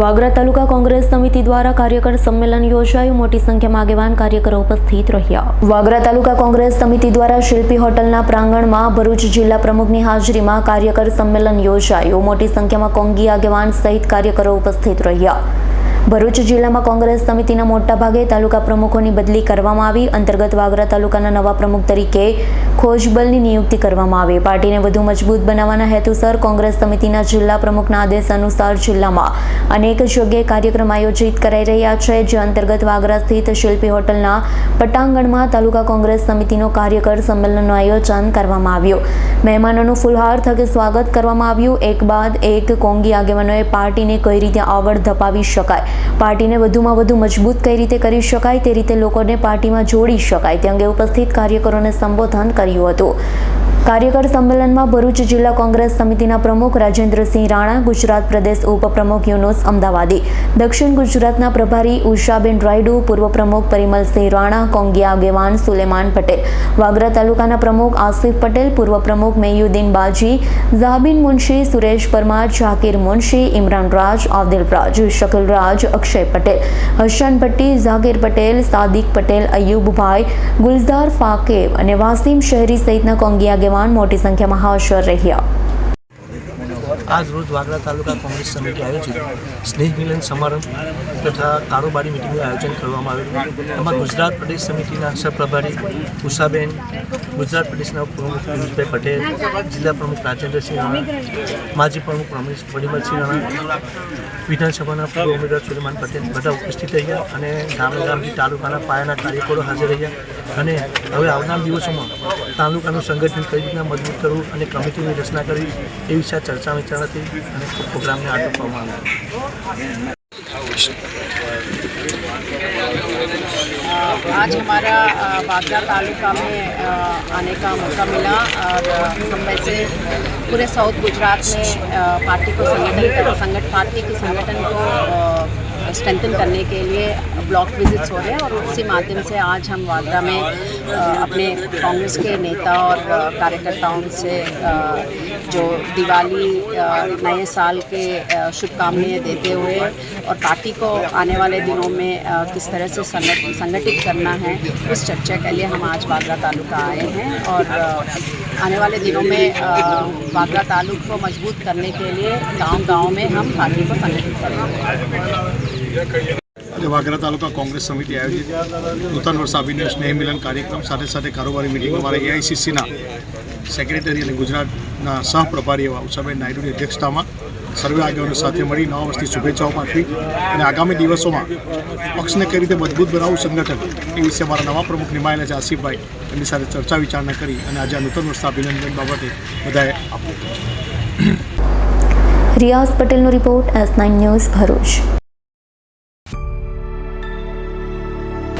વાગરા તાલુકા કોંગ્રેસ સમિતિ દ્વારા કાર્યકર સંમેલન યોજાયું. મોટી સંખ્યામાં આગેવાન કાર્યકરો ઉપસ્થિત રહ્યા. વાગરા તાલુકા કોંગ્રેસ સમિતિ દ્વારા શિલ્પી હોટલના પ્રાંગણમાં ભરૂચ જિલ્લા પ્રમુખની હાજરીમાં કાર્યકર સંમેલન યોજાયું. મોટી સંખ્યામાં કોંગી આગેવાન સહિત કાર્યકરો ઉપસ્થિત રહ્યા. ભરૂચ જિલ્લામાં કોંગ્રેસ સમિતિના મોટા ભાગે તાલુકા પ્રમુખોની બદલી કરવામાં આવી. અંતર્ગત વાગરા તાલુકાના નવા પ્રમુખ તરીકે ખોજબલની નિયુક્તિ કરવામાં આવી. પાર્ટીને વધુ મજબૂત બનાવવાના હેતુસર કોંગ્રેસ સમિતિના જિલ્લા પ્રમુખના આદેશ અનુસાર જિલ્લામાં અનેક જગ્યાએ કાર્યક્રમ આયોજિત કરાઈ રહ્યા છે. જે અંતર્ગત વાગરા સ્થિત શિલ્પી હોટલના પટાંગણમાં તાલુકા કોંગ્રેસ સમિતિનો કાર્યકર સંમેલનનું આયોજન કરવામાં આવ્યું. મહેમાનોનું ફુલહાર થકે સ્વાગત કરવામાં આવ્યું. એક બાદ એક કોંગી આગેવાનોએ પાર્ટીને કઈ રીતે આગળ ધપાવી શકાય? પાર્ટીને વધુમાં વધુ મજબૂત કઈ રીતે કરી શકાય? તે રીતે લોકોને પાર્ટીમાં જોડી શકાય. તે અંગે ઉપસ્થિત કાર્યકરોને સંબોધન કર્યું હતું. કાર્યકર સંમેલનમાં ભરૂચ જિલ્લા કોંગ્રેસ સમિતિના પ્રમુખ રાજેન્દ્રસિંહ રાણા, ગુજરાત પ્રદેશ ઉપપ્રમુખ યુનુસ અમદાવાદી, દક્ષિણ ગુજરાતના પ્રભારી ઉષાબેન રાયડુ, પૂર્વ પ્રમુખ પરિમલસિંહ રાણા કોંગિયા આગેવાન સુલેમાન પટેલ, વાગરા તાલુકાના પ્રમુખ આસિફ પટેલ, પૂર્વ પ્રમુખ મેયુદ્દીન બાજી, ઝાબીન મુનશી, સુરેશ પરમાર જાકીર મુનશી, ઇમરાન રાજ, આદિલ રાજ, શકીલ રાજ, અક્ષય પટેલ, હસન ભટ્ટી, ઝાકીર પટેલ, સાદિક પટેલ, અયુબભાઈ, ગુલઝાર ફાકેબ અને વાસીમ શહેરી સહિતના કોંગી આગેવાન મોટી સંખ્યામાં હાજર રહ્યા આજ રોજ વાગડા તાલુકા કોંગ્રેસ સમિતિ આયોજિત સ્નેહ મિલન સમારંભ તથા કારોબારી મિટિંગનું આયોજન કરવામાં આવ્યું એમાં ગુજરાત પ્રદેશ સમિતિના સહપ્રભારી ઉષાબેન, ગુજરાત પ્રદેશના ઉપપ્રમુખ પિયુષભાઈ પટેલ, જિલ્લા પ્રમુખ રાજેન્દ્રસિંહ રાણા, માજી પ્રમુખ રમેશ પરિમલસિંહ રાણા, વિધાનસભાના પૂર્વ ઉમેદવાર સુલેમાન પટેલ બધા ઉપસ્થિત રહ્યા અને ગામે ગામથી તાલુકાના પાયાના કાર્યકરો હાજર રહ્યા. અને હવે આવનાર દિવસોમાં તાલુકાનું સંગઠન કઈ રીતના મજબૂત કરવું અને કમિટીની રચના કરવી એ વિશે ચર્ચા प्रोग्राम आटो आज हमारा बागदा तालुका में आने का मौका मिला और हम वैसे पूरे साउथ गुजरात में पार्टी को संगठन संगठन, पार्टी के संगठन को स्ट्रेंथन करने के लिए ब्लॉक विजिट्स हो रहे हैं और उसी माध्यम से आज हम वागरा में अपने कांग्रेस के नेता और कार्यकर्ताओं से जो दिवाली नए साल के शुभकामनाएँ देते हुए और पार्टी को आने वाले दिनों में किस तरह से संगठ- संगठित करना है, उस चर्चा के लिए हम आज बागरा तालुका आए हैं और आने वाले दिनों में बागरा तालुक को मज़बूत करने के लिए गांव-गांव में हम पार्टी को संगठित करेंगे। આજે વાગરા તાલુકા કોંગ્રેસ સમિતિ આયોજિત નૂતન વર્ષ અભિનય સ્નેહ મિલન કાર્યક્રમ સાથે સાથે કારોબારી મિટિંગ અમારા એઆઈસીસીના સેક્રેટરી અને ગુજરાતના સહપ્રભારી એવા ઉષાબેન નાયડુની અધ્યક્ષતામાં સર્વે આગેવાનો સાથે મળી નવા વર્ષની શુભેચ્છાઓ પાઠવી અને આગામી દિવસોમાં પક્ષને કઈ રીતે મજબૂત બનાવવું સંગઠન એ વિશે અમારા નવા પ્રમુખ નિમાયેલા છે આસિફભાઈ. એમની સાથે ચર્ચા વિચારણા કરી અને આજે આ નૂતન વર્ષના અભિનંદન બાબતે બધાએ આપ્યું રિયાઝ પટેલનો report S nine news Bharuch.